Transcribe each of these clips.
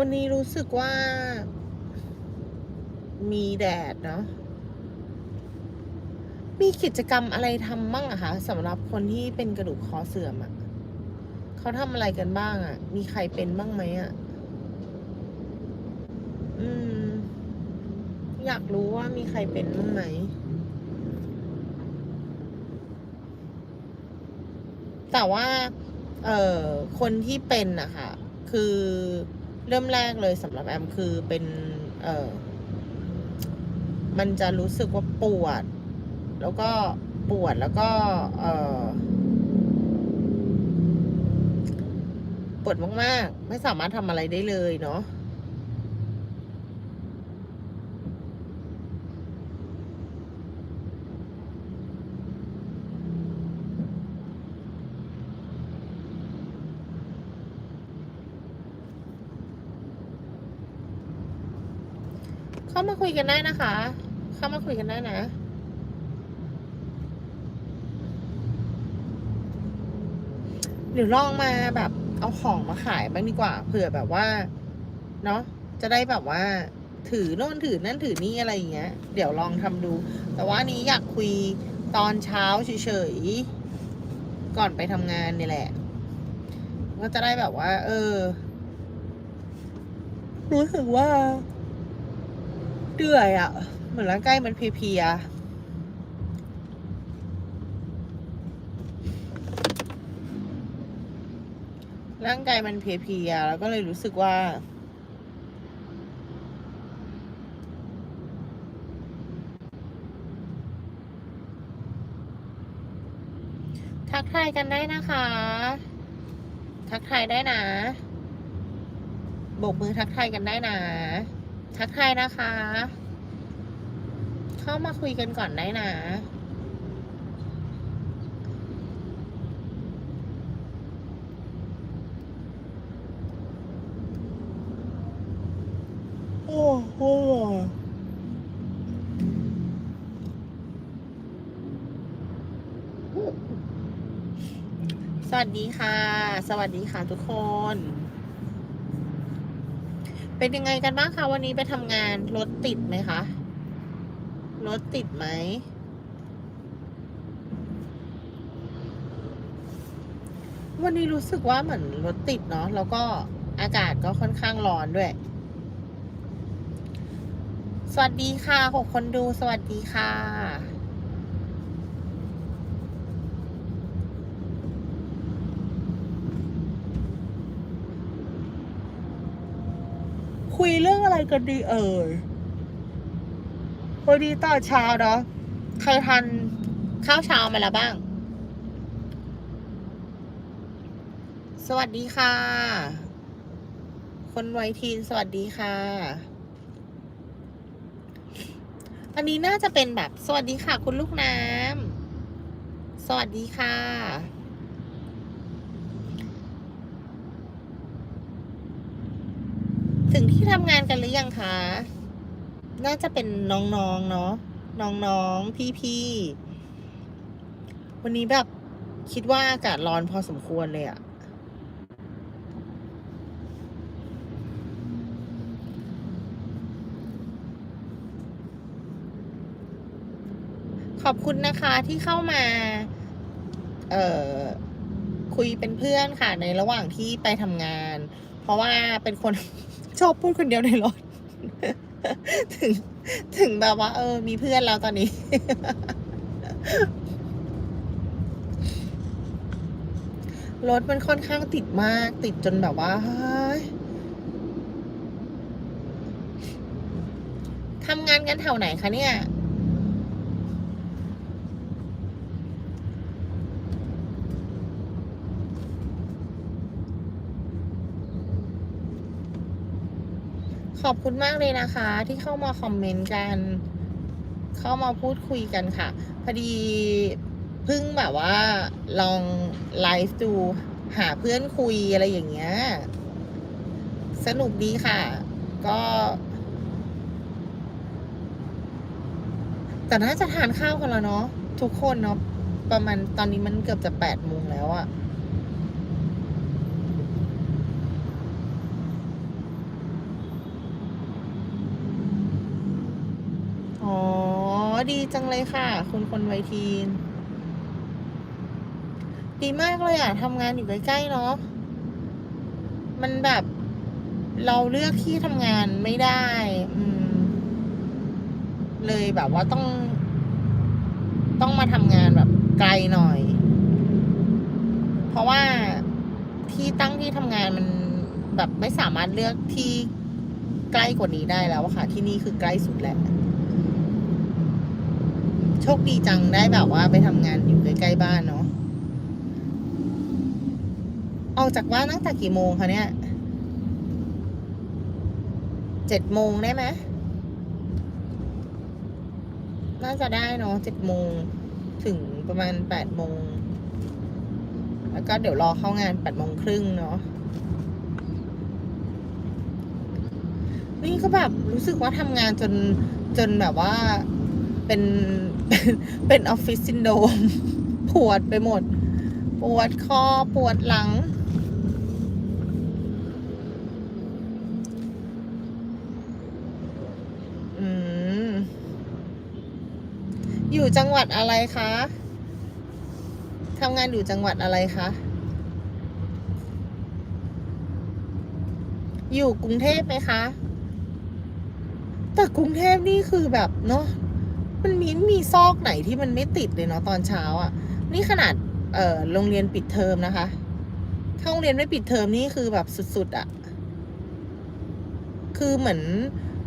วันนี้รู้สึกว่า มีแดดเนาะมีกิจกรรมอะไรทำบ้างอะคะสำหรับคนที่เป็นกระดูกคอเสื่อมอะเขาทำอะไรกันบ้างอะมีใครเป็นบ้างไหมอะอืม อยากรู้ว่ามีใครเป็นบ้างไหม แต่ว่า เอ่อ คนที่เป็นอะค่ะ คือ เริ่มแรกเลยสำหรับแอมคือเป็น เออมันจะรู้สึกว่าปวด แล้วก็ปวดแล้วก็ เออปวดมากๆ ไม่สามารถทำอะไรได้เลยเนาะ เข้ามาคุยกันได้นะคะ เข้ามาคุยกันได้นะเดี๋ยวลองมาแบบเอาของมาขายบ้างดีกว่าเผื่อแบบว่า เนาะจะได้แบบว่า ถือโน่นถือนั่นถือนี่อะไรอย่างเงี้ย เดี๋ยวลองทำดู แต่ว่านี้อยากคุยตอนเช้าเฉยๆก่อนไปทำงานนี่แหละ ก็จะได้แบบว่า เออรู้สึกว่า เหนื่อยอะเหมือนร่างกายมันเพลียๆร่างกายมันเพลียๆแล้วก็เลยรู้สึกว่า ทักทายกันได้นะคะ ทักทายได้นะโบกมือทักทายกันได้นะ ทักทายนะคะ เข้ามาคุยกันก่อนได้นะโอ้โหสวัสดีค่ะ สวัสดีค่ะทุกคน เป็นยังไงกันบ้างคะวันนี้ไปทำงานรถติดไหมคะรถติดไหมวันนี้รู้สึกว่าเหมือนรถติดเนาะแล้วก็อากาศก็ค่อนข้างร้อนด้วย สวัสดีค่ะหกคนดูสวัสดีค่ะ คุยเรื่องอะไรกันดีเอ่ยวันนี้ตอนเช้าเนาะใครทันข้าวเช้ามาแล้วบ้าง สวัสดีค่ะ คนไวยทีนสวัสดีค่ะ อันนี้น่าจะเป็นแบบ สวัสดีค่ะ คุณลูกน้ำ สวัสดีค่ะ ถึงที่ทำงานกันหรือยังคะ น่าจะเป็นน้องๆ เนาะ น้องๆ พี่ๆ วันนี้แบบคิดว่าอากาศร้อนพอสมควรเลยอะขอบคุณนะคะที่เข้ามา เอ่อ คุยเป็นเพื่อนค่ะในระหว่างที่ไปทำงาน เพราะว่าเป็นคน ชอบพูดคนเดียวในรถ ถึง ถึงแบบว่า เออ มีเพื่อนแล้วตอนนี้ รถมันค่อนข้างติดมาก ติดจนแบบว่าทำงานกันแถวไหนคะเนี่ย ขอบคุณมากเลยนะคะ ที่เข้ามาคอมเมนต์กัน เข้ามาพูดคุยกันค่ะ พอดีเพิ่งแบบว่าลองไลฟ์ดูหาเพื่อนคุยอะไรอย่างเงี้ย สนุกดีค่ะ ก็ แต่น่าจะทานข้าวกันแล้วเนาะทุกคนเนาะประมาณตอนนี้มันเกือบจะแปดโมงแล้วอะ ดีจังเลยค่ะ คุณคนไวทีน ดีมากเลยอะทำงานอยู่ใกล้ๆเนาะมันแบบเราเลือกที่ทำงานไม่ได้ อืม เลยแบบว่าต้อง ต้องมาทำงานแบบไกลหน่อย เพราะว่าที่ตั้งที่ทำงานมันแบบไม่สามารถเลือกที่ใกล้กว่านี้ได้แล้วค่ะ ที่นี่คือใกล้สุดแล้ว โชคดีจังได้แบบว่าไปทำงานอยู่ใกล้ๆบ้านเนาะออกจากบ้านตั้งแต่กี่โมงคะเนี่ยเจ็ดโมงได้ไหมน่าจะได้เนาะเจ็ดโมงถึงประมาณแปดโมง แล้วก็เดี๋ยวรอเข้างานแปดโมงครึ่งเนาะนี่ก็แบบรู้สึกว่าทำงานจนจนแบบว่าเป็น เป็นออฟฟิศซินโดมปวดไปหมด ปวดคอปวดหลัง อยู่จังหวัดอะไรคะทำงานอยู่จังหวัดอะไรคะ อยู่กรุงเทพไหมคะ แต่กรุงเทพนี่คือแบบเนาะ มันมีมีซอกไหนที่มันไม่ติดเลยเนาะตอนเช้าอะ่ะ นี่ขนาดเอ่อโรงเรียนปิดเทอมนะคะถ้าโรงเรียนไม่ปิดเทอมนี่คือแบบสุดๆอะ่ะ คือเหมือน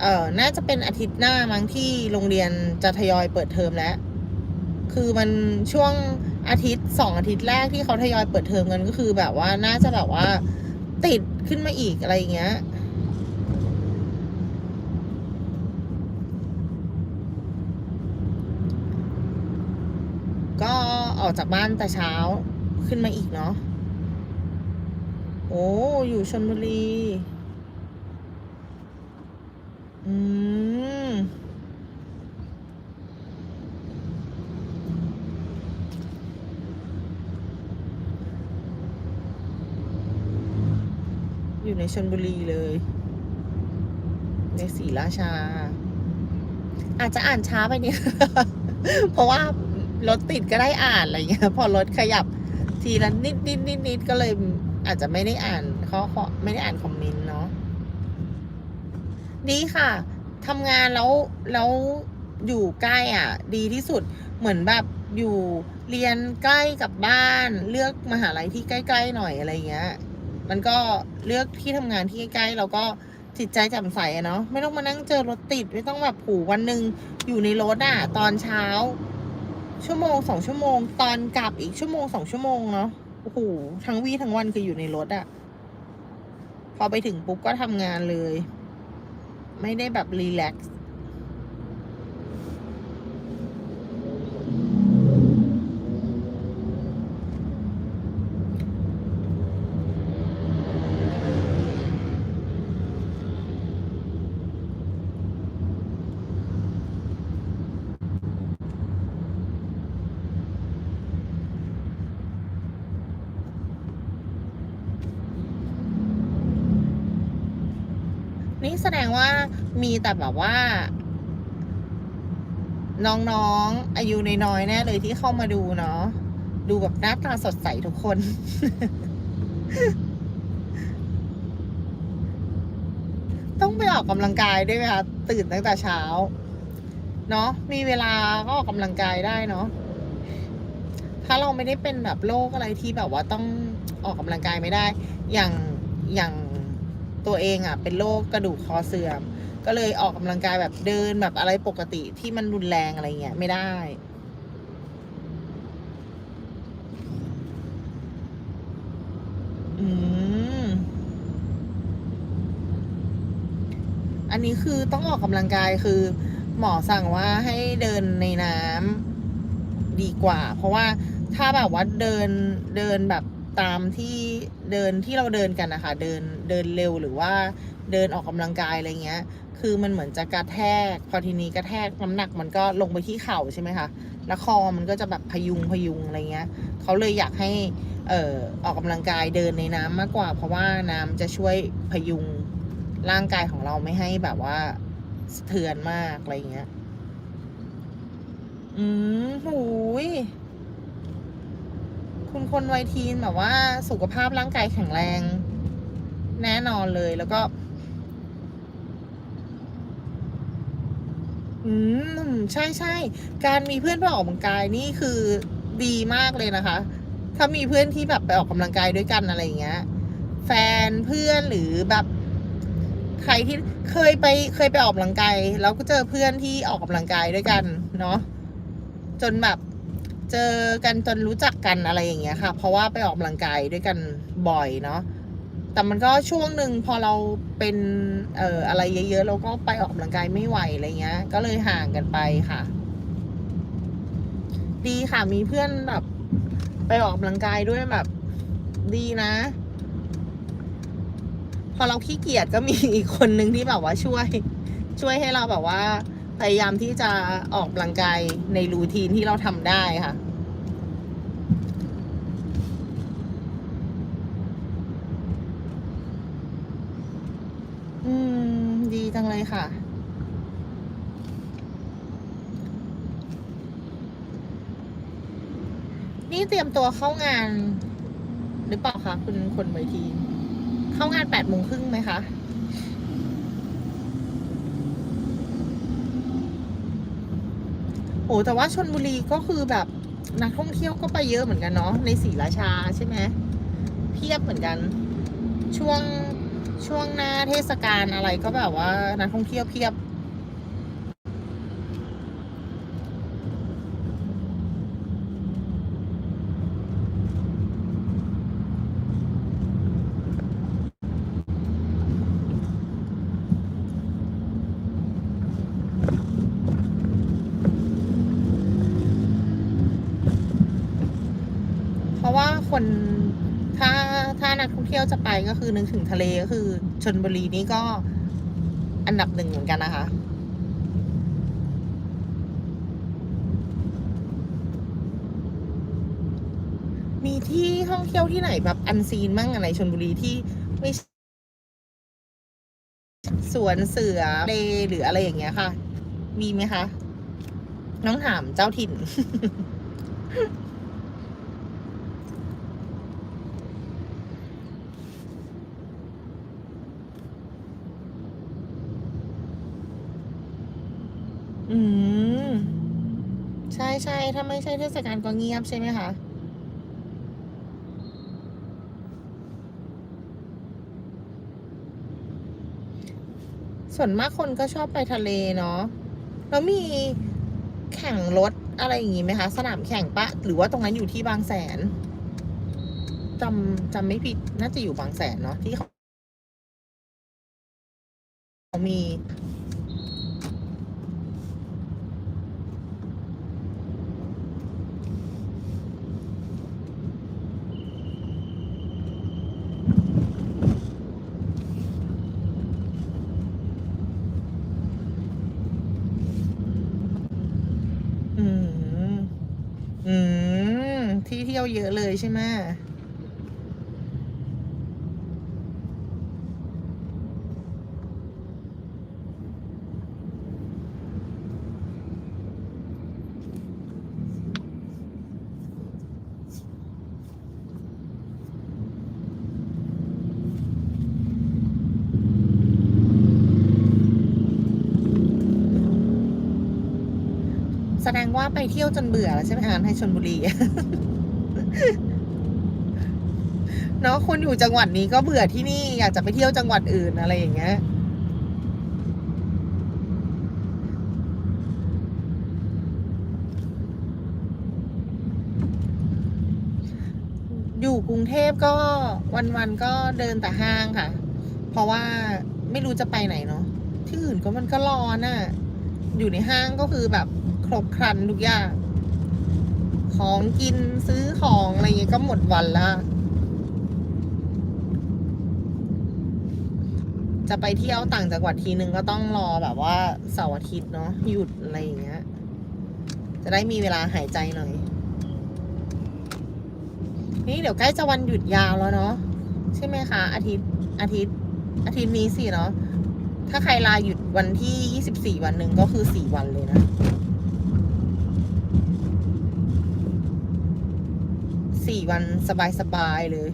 เอ่อน่าจะเป็นอาทิตย์หน้ามั้งที่โรงเรียนจะทยอยเปิดเทอมแล้ว คือมันช่วงอาทิตย์สองอาทิตย์แรกที่เขาทยอยเปิดเทอมกันก็คือแบบว่าน่าจะแบบว่าติดขึ้นมาอีกอะไรอย่างเงี้ย ก็ออกจากบ้านแต่เช้าขึ้นมาอีกเนาะ โอ้ อยู่ชนบุรี อืม อยู่ในชนบุรีเลย ในศรีราชา อาจจะอ่านช้าไปนิดเพราะว่า รถติดก็ได้อ่านอะไรเงี้ย พอรถขยับทีละนิดนิดนิดนิดก็เลยอาจจะไม่ได้อ่านข้อข้อไม่ได้อ่านคอมเมนต์เนาะดีค่ะทำงานแล้วแล้วอยู่ใกล้อะ ดีที่สุดเหมือนแบบอยู่เรียนใกล้กับบ้าน เลือกมหาลัยที่ใกล้ๆหน่อยอะไรเงี้ย มันก็เลือกที่ทำงานที่ใกล้ๆเราก็จิตใจแจ่มใสอะเนาะไม่ต้องมานั่งเจอรถติด ไม่ต้องแบบผูวันหนึ่งอยู่ในรถอะตอนเช้า ชั่วโมงสองชั่วโมง ตอนกลับอีกชั่วโมงสองชั่วโมงเนาะโอ้โหทั้งวี่ทั้งวันคืออยู่ในรถอะพอไปถึงปุ๊บก็ทำงานเลย ไม่ได้แบบรีแลกซ์ นี่แสดงว่ามีแต่แบบว่า น้องๆ อายุน้อยๆแน่เลยที่เข้ามาดูเนาะ ดูแบบหน้าตาสดใสทุกคน ต้องไปออกกำลังกายด้วยไหมคะตื่นตั้งแต่เช้า เนาะมีเวลาก็ออกกำลังกายได้เนาะถ้าเราไม่ได้เป็นแบบโรคอะไรที่แบบว่าต้องออกกำลังกายไม่ได้ อย่างอย่าง ตัวเองอะเป็นโรคกระดูกคอเสื่อม ก็เลยออกกำลังกายแบบเดินแบบอะไรปกติที่มันรุนแรงอะไรเงี้ยไม่ได้อืมอันนี้คือต้องออกกำลังกายคือ หมอสั่งว่าให้เดินในน้ำดีกว่า เพราะว่าถ้าแบบว่าเดินเดินแบบ ตามที่เดินที่เราเดินกันนะคะ เดินเดินเร็วหรือว่าเดินออกกำลังกายอะไรเงี้ย คือมันเหมือนจะกระแทก พอทีนี้กระแทกน้ำหนักมันก็ลงไปที่เข่าใช่ไหมคะ แล้วคอมันก็จะแบบพยุงพยุงอะไรเงี้ย เขาเลยอยากให้เอ่อออกกำลังกายเดินในน้ำมากกว่า เพราะว่าน้ำจะช่วยพยุงร่างกายของเราไม่ให้แบบว่าสะเทือนมากอะไรเงี้ย อืมหูย คุณคนวัยทีนแบบว่าสุขภาพร่างกายแข็งแรง แน่นอนเลยแล้วก็ อืม ใช่ใช่การมีเพื่อนไปออกกำลังกายนี่คือดีมากเลยนะคะ ถ้ามีเพื่อนที่แบบไปออกกำลังกายด้วยกันอะไรอย่างเงี้ย แฟนเพื่อนหรือแบบใครที่เคยไปเคยไปออกกำลังกายแล้วก็เจอเพื่อนที่ออกกำลังกายด้วยกัน เนาะจนแบบ เจอกันจนรู้จักกันอะไรอย่างเงี้ยค่ะ เพราะว่าไปออกกำลังกายด้วยกันบ่อยเนาะแต่มันก็ช่วงหนึ่งพอเราเป็นเอ่ออะไรเยอะๆเราก็ไปออกกำลังกายไม่ไหวอะไรเงี้ย ก็เลยห่างกันไปค่ะ ดีค่ะมีเพื่อนแบบ ไปออกกำลังกายด้วยแบบ ดีนะ พอเราขี้เกียจก็มีอีกคนนึงที่แบบว่าช่วย ช่วยให้เราแบบว่า พยายามที่จะออกกำลังกายในรูทีนที่เราทำได้ค่ะ อืม ดีจังเลยค่ะ นี่เตรียมตัวเข้างาน หรือเปล่าคะคุณคนไวที เข้างานแปดโมงครึ่งไหมคะ โอ้แต่ว่าชนบุรีก็คือแบบนักท่องเที่ยวก็ไปเยอะเหมือนกันเนาะในศรีราชาใช่ไหมเพียบเหมือนกัน ช่วงช่วงหน้าเทศกาลอะไรก็แบบว่านักท่องเที่ยวเพียบ เพราะว่า คนถ้าถ้านักท่องเที่ยวจะไปก็คือนึกถึงทะเลก็คือชนบุรีนี่ก็อันดับหนึ่งเหมือนกันนะคะมีที่ท่องเที่ยวที่ไหนแบบอันซีนมั่งอะไรชนบุรีที่ไม่สวนเสือเลหรืออะไรอย่างเงี้ยค่ะ มีไหมคะ น้องถามเจ้าถิ่น อืม ใช่ใช่ถ้าไม่ใช่เทศกาลก็เงียบใช่ไหมคะ ส่วนมากคนก็ชอบไปทะเลเนาะ แล้วมีแข่งรถอะไรอย่างงี้ไหมคะ สนามแข่งปะ หรือว่าตรงนั้นอยู่ที่บางแสนจำจำไม่ผิดน่าจะอยู่บางแสนเนาะที่เขามี อืม อืม ที่เที่ ยวเยอะเลยใช่ไหมแสดงว่าไปเที่ยวจนเบื่อแล้วใช่ไหมคะในชนบุรี เนาะคุณอยู่จังหวัดนี้ก็เบื่อที่นี่ อยากจะไปเที่ยวจังหวัดอื่นอะไรอย่างเงี้ยอยู่กรุงเทพก็วันๆก็เดินแต่ห้างค่ะ เพราะว่าไม่รู้จะไปไหนเนาะที่อื่นก็มันก็ร้อนอะ่ะ อยู่ในห้างก็คือแบบครบครันทุกอย่าง ของกินซื้อของอะไรเงี้ยก็หมดวันละจะไปเที่ยวต่างจังหวัดทีนึงก็ต้องรอแบบว่าเสาร์อาทิตย์เนาะหยุดอะไรอย่างเงี้ย จะได้มีเวลาหายใจหน่อยนี่เดี๋ยวใกล้จะวันหยุดยาวแล้วเนาะใช่ไหมคะ อาทิตย์อาทิตย์ อาทิตย์นี้สิเนาะถ้าใครลาหยุดวันที่ยี่สิบสี่วันหนึ่งก็คือสี่วันเลยนะ สี่ วันสบายๆเลย